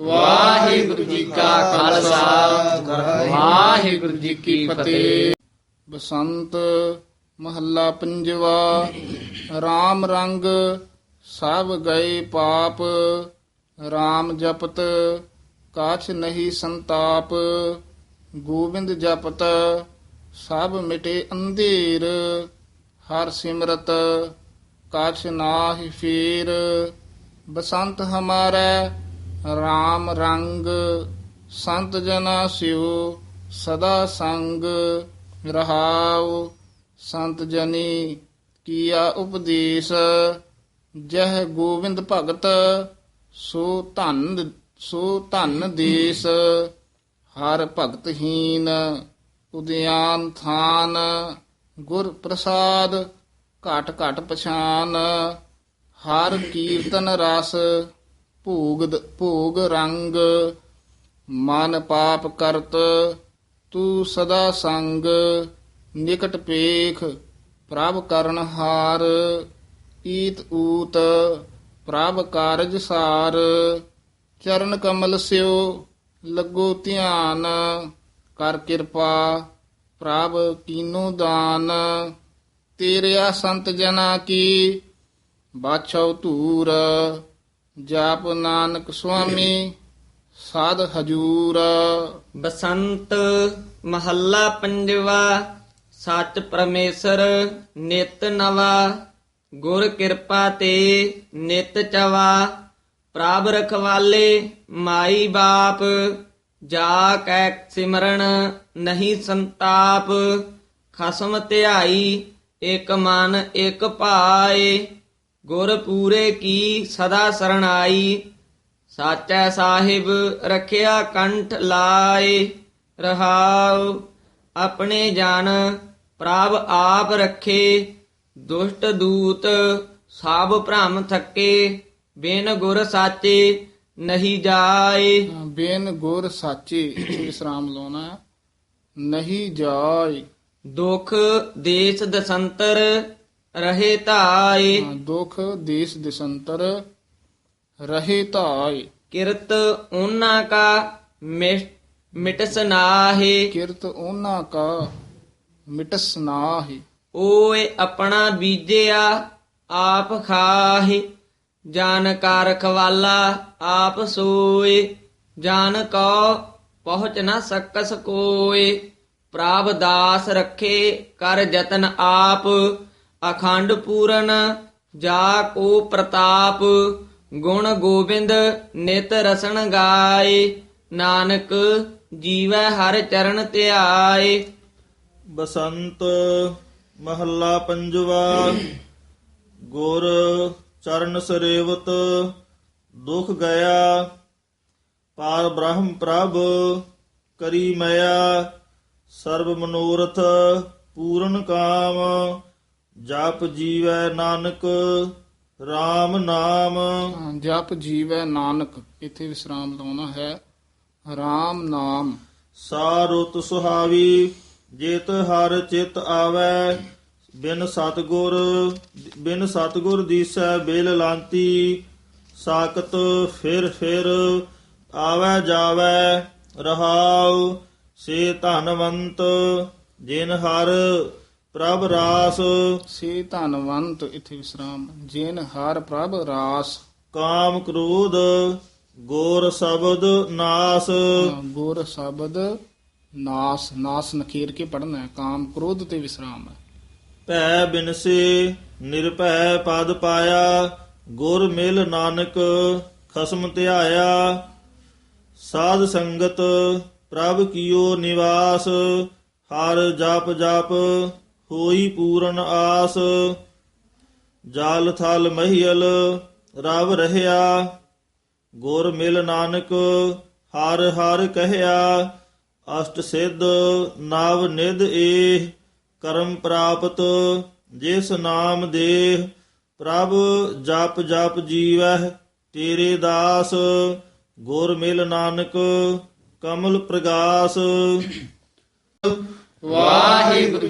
ਵਾਹਿਗੁਰੂ ਜੀ ਕਾ ਖਾਲਸਾ। ਵਾਹਿਗੁਰੂ ਜੀ ਕੀ ਫਤਿਹ। ਬਸੰਤ ਮਹੱਲਾ ਪੰਜਵਾ। RAM ਰੰਗ ਸਭ ਗਏ ਪਾਪ। RAM ਜਪਤ ਕਾਛ ਨਹੀਂ ਸੰਤਾਪ। ਗੋਬਿੰਦ ਜਪਤ ਸਭ ਮਿਟੇ ਅੰਧੇਰ। ਹਰ ਸਿਮਰਤ ਕਾਛ ਨਾਹਿ ਫੇਰ। ਬਸੰਤ ਹਮਾਰਾ RAM ਰੰਗ ਸੰਤ ਜਨਾ ਸਿਓ ਸਦਾ ਸੰਗ ਰਹਾਉ, ਸੰਤ ਜਨੀ ਕੀਆ ਉਪਦੇਸ਼, ਜਹ ਗੋਬਿੰਦ ਭਗਤ ਸੋ ਧਨ ਸੋ ਧਨ ਦੇਸ, ਹਰ ਭਗਤਹੀਨ ਉਦਿਆਨ ਥਾਨ, ਗੁਰ ਪ੍ਰਸਾਦ ਘਟ ਘਟ ਪਛਾਨ, ਹਰ ਕੀਰਤਨ ਰਸ ਭੋਗ ਭੋਗ ਰੰਗ, ਮਨ ਪਾਪ ਕਰਤ, ਤੂੰ ਸਦਾ ਸੰਗ, ਨਿਕਟ ਪੇਖ, ਪ੍ਰਭ ਕਰਨ ਹਾਰ, ਈਤ ਊਤ, ਪ੍ਰਭ ਕਾਰਜ ਸਾਰ, ਚਰਨ ਕਮਲ ਸਿਓ, ਲੱਗੋ ਧਿਆਨ, ਕਰ ਕਿਰਪਾ, ਪ੍ਰਭ ਕੀਨੋ ਦਾਨ, ਤੇਰਿਆ ਸੰਤ ਜਨਾ ਕੀ ਬਾਛੋ ਧੂਰ ਜਾਪ ਨਾਨਕ ਸੁਆਮੀ, ਸਾਧ ਹਜੂਰ। ਬਸੰਤ ਮਹੱਲਾ ਪੰਜਵਾ, ਸੱਚ ਪਰਮੇਸ਼ਰ ਨਿਤ ਨਵਾ। ਗੁਰ ਕਿਰਪਾ ਤੇ ਨਿਤ ਚਵਾ। ਪ੍ਰਭ ਰਖਵਾਲੇ ਮਾਈ ਬਾਪ, ਜਾ ਕੈ ਸਿਮਰਨ ਨਹੀਂ ਸੰਤਾਪ। ਖਸਮ ਧਿਆਈ, ਇਕ ਮਨ ਇਕ ਭਾਏ। ਗੁਰ ਪੂਰੇ ਕੀ ਸਦਾ ਸਰਣਾਈ ਸਾਚੈ ਸਾਹਿਬ ਰਖਿਆ ਕੰਠ ਲਾਏ ਰਹਾਉ ਆਪਣੇ ਜਨ ਪ੍ਰਭ ਆਪ ਰੱਖੇ ਦੁਸ਼ਟ ਦੂਤ ਸਭ ਭ੍ਰਮ ਥੱਕੇ ਬਿਨ ਗੁਰ ਸਾਚੇ ਨਹੀਂ ਜਾਏ ਬੇਨ ਗੁਰ ਸਾਚੇ ਇੱਥੇ ਵਿਸਰਾਮ ਲਾਉਣਾ। ਨਹੀਂ ਜਾਏ ਦੁਖ ਦੇਸ ਦਸੰਤਰ ਰਹੇ ਦੁਖ ਦੇਸ ਦਿਸੰਤਰ ਰਹੇ ਕਿਰਤ ਉਹਨਾਂ ਕਾ ਮਿਟ- ਮਿਟਸ ਨਾਹੇ। ਕਿਰਤ ਉਹਨਾਂ ਕਾ ਮਿਟਸ ਨਾਹੀ। ਓਏ ਆਪਣਾ ਬੀਜਿਆ ਆਪ ਖਾਹੇ। ਜਾਨ ਕਾ ਰਖਵਾਲਾ ਆਪ ਸੋਏ। ਜਾਨ ਕੋ ਪਹੁੰਚ ਨਾ ਸਕਸ ਕੋਏ। ਪ੍ਰਭ ਦਾਸ ਰੱਖੇ ਕਰ ਜਤਨ ਆਪ। ਅਖੰਡ ਪੂਰਨ ਜਾ ਕੋ ਪ੍ਰਤਾਪ, ਗੁਣ ਗੋਬਿੰਦ ਨਿਤ ਰਸਣ ਗਾਏ, ਨਾਨਕ ਜੀਵੈ ਹਰ ਚਰਨ ਧਿਆਏ। ਬਸੰਤ ਮਹੱਲਾ ਪੰਜਵਾ, ਗੁਰ ਚਰਨ ਸਰੇਵਤ, ਦੁਖ ਗਿਆ ਪਾਰ ਬ੍ਰਹਮ ਪ੍ਰਭ ਕਰੀ ਮਇਆ, ਸਰਬ ਮਨੋਰਥ ਪੂਰਨ ਕਾਮ ਜਪ ਜੀਵੈ ਨਾਨਕ RAM ਨਾਮ। ਜਪ ਜੀਵੈ ਨਾਨਕ ਇੱਥੇ ਵਿਸਰਾਮ ਲਾਉਣਾ ਹੈ। RAM ਨਾਮ। ਸਾ ਰੁਤ ਸੁਹਾਵੀ ਜੇਤ ਹਰ ਚਿਤ ਆਵੈ। ਬਿਨ ਸਤਗੁਰ ਬਿਨ ਸਤਗੁਰ ਦੀਸੈ ਬੇਲ ਲਾਂਤੀ। ਸਾਖਤ ਫਿਰ ਫਿਰ ਆਵੈ ਜਾਵੈ ਰਹਾਉ। ਸੇ ਧਨਵੰਤ ਜਿਨ ਹਰ ਪ੍ਰਭ ਰਾਸ। ਸੇ ਧਨਵੰਤ ਇੱਥੇ ਵਿਸਰਾਮ ਜਿਨ ਹਰ ਪ੍ਰਭ ਰਾਸ। ਕਾਮ ਕ੍ਰੋਧ ਗੋਰ ਸ਼ਬਦ ਨਾਸ। ਗੁਰ ਸ਼ਬਦ ਨਾਸ ਨਾਸ ਨਖੇਰ ਕੇ ਪੜਨਾ ਹੈ ਕਾਮ ਕ੍ਰੋਧ ਤੇ ਵਿਸਰਾਮ ਹੈ। ਭੈ ਬਿਨਸੇ ਨਿਰਭੈ ਪਦ ਪਾਇਆ ਗੁਰ ਮਿਲ ਨਾਨਕ ਖਸਮ ਧਿਆਇਆ। ਸਾਧ ਸੰਗਤ ਪ੍ਰਭ ਕੀਓ ਨਿਵਾਸ ਹਰ ਜਪ ਜਪ ਹੋਈ ਪੂਰਨ ਆਸ। ਜਾਲ ਥਲ ਮਹੀਲ, ਰਵ ਰਹਿਆ। ਗੁਰ ਮਿਲ ਨਾਨਕ, ਹਰ ਹਰ ਕਹਿਆ। ਅਸ਼ਟ ਸਿੱਧ, ਨਵ ਨਿਧ ਏਹ। ਕਰਮ ਪ੍ਰਾਪਤ, ਜਿਸ ਨਾਮ ਦੇਹ। ਪ੍ਰਭ ਜਪ ਜਪ ਜੀਵਹਿ, ਤੇਰੇ ਦਾਸ। ਗੁਰ ਮਿਲ ਨਾਨਕ, ਕਮਲ ਪ੍ਰਗਾਸ। ਵਾਹਿਗੁਰੂ